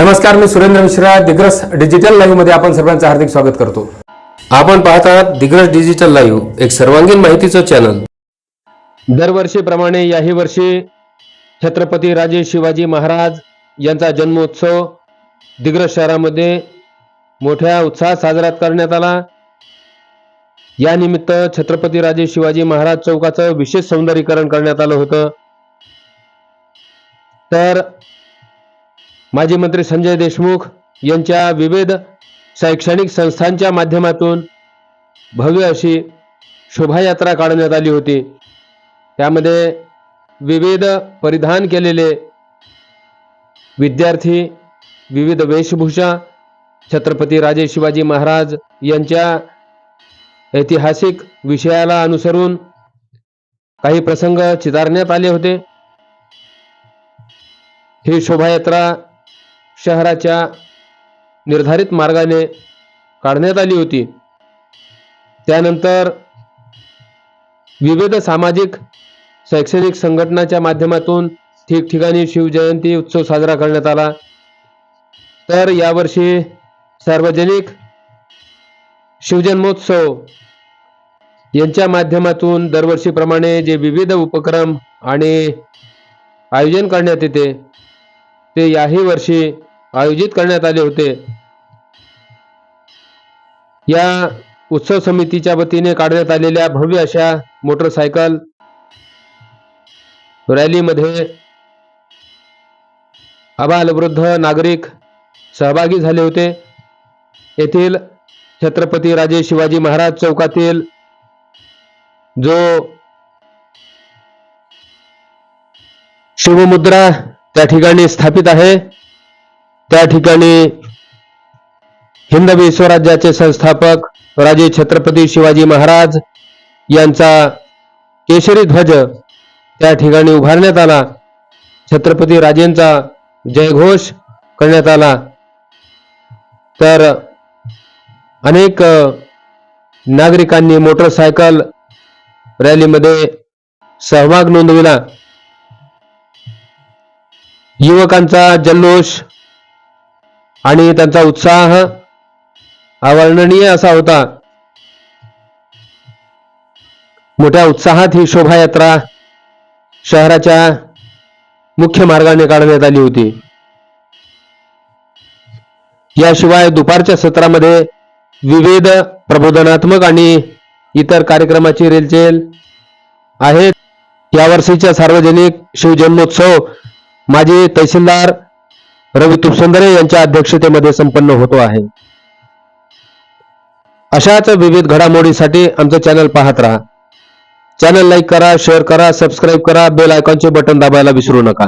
नमस्कार मी सुरेंद्र मिश्रा दिग्रस डिजिटल लाईव्हमध्ये आपण सर्वांचं हार्दिक स्वागत करतो. आपण पाहत आहात दिग्रस डिजिटल लाईव्ह एक सर्वांगीण माहितीचं चॅनल दरवर्षीप्रमाणे याही वर्षी छत्रपती राजे शिवाजी महाराज यांचा जन्मोत्सव दिग्रस शहरामध्ये मोठ्या उत्साहात साजरा करण्यात आला. या निमित्त छत्रपती राजे शिवाजी महाराज चौकाचं विशेष सौंदर्यीकरण करण्यात आलं होतं. तर माजी मंत्री संजय देशमुख यांच्या विविध शैक्षणिक संस्थांच्या माध्यमातून भव्य अशी शोभायात्रा काढण्यात आली होती. त्यामध्ये विविध परिधान केलेले विद्यार्थी विविध वेशभूषा छत्रपती राजे शिवाजी महाराज यांच्या ऐतिहासिक विषयाला अनुसरून काही प्रसंग चितारण्यात आले होते. ही शोभायात्रा शहराच्या निर्धारित मार्गाने काढण्यात आली होती. त्यानंतर विविध सामाजिक शैक्षणिक संघटनाच्या माध्यमातून ठिकठिकाणी शिवजयंती उत्सव साजरा करण्यात आला. तर यावर्षी सार्वजनिक शिवजन्मोत्सव यांच्या माध्यमातून दरवर्षीप्रमाणे जे विविध उपक्रम आणि आयोजन करण्यात येते ते याही वर्षी आयोजित करण्यात आले होते. या उत्सव समितीच्या वतीने काढण्यात आलेल्या भव्य अशा मोटरसायकल रॅलीमध्ये आबालवृद्ध नागरिक सहभागी झाले होते. येथील छत्रपती राजे शिवाजी महाराज चौकातील जो शिवमुद्रा त्या ठिकाणी स्थापित आहे. त्या ठिकाणी हिंदवी स्वराज्याचे संस्थापक राजे छत्रपती शिवाजी महाराज यांचा केशरी ध्वज त्या ठिकाणी उभारण्यात आला. छत्रपती राजेंचा जयघोष करण्यात आला. तर अनेक नागरिकांनी मोटरसायकल रॅलीमध्ये सहभाग नोंदविला. युवकांचा जल्लोष आणि त्यांचा उत्साह अवर्णनीय असा होता. मोठ्या उत्साहात ही शोभायात्रा शहराच्या मुख्य मार्गाने काढण्यात आली होती. याशिवाय दुपारच्या सत्रामध्ये विविध प्रबोधनात्मक आणि इतर कार्यक्रमाची रेलचेल आहेत. यावर्षीच्या सार्वजनिक शिवजन्मोत्सव माजी तहसीलदार रवी तुपसुंदरे यांच्या अध्यक्षतेमध्ये संपन्न होतो आहे. अशाच विविध घडामोडीसाठी आमचं चॅनल पाहत राहा. चॅनल लाईक करा शेअर करा सबस्क्राईब करा बेल आयकॉनचे बटन दाबायला विसरू नका.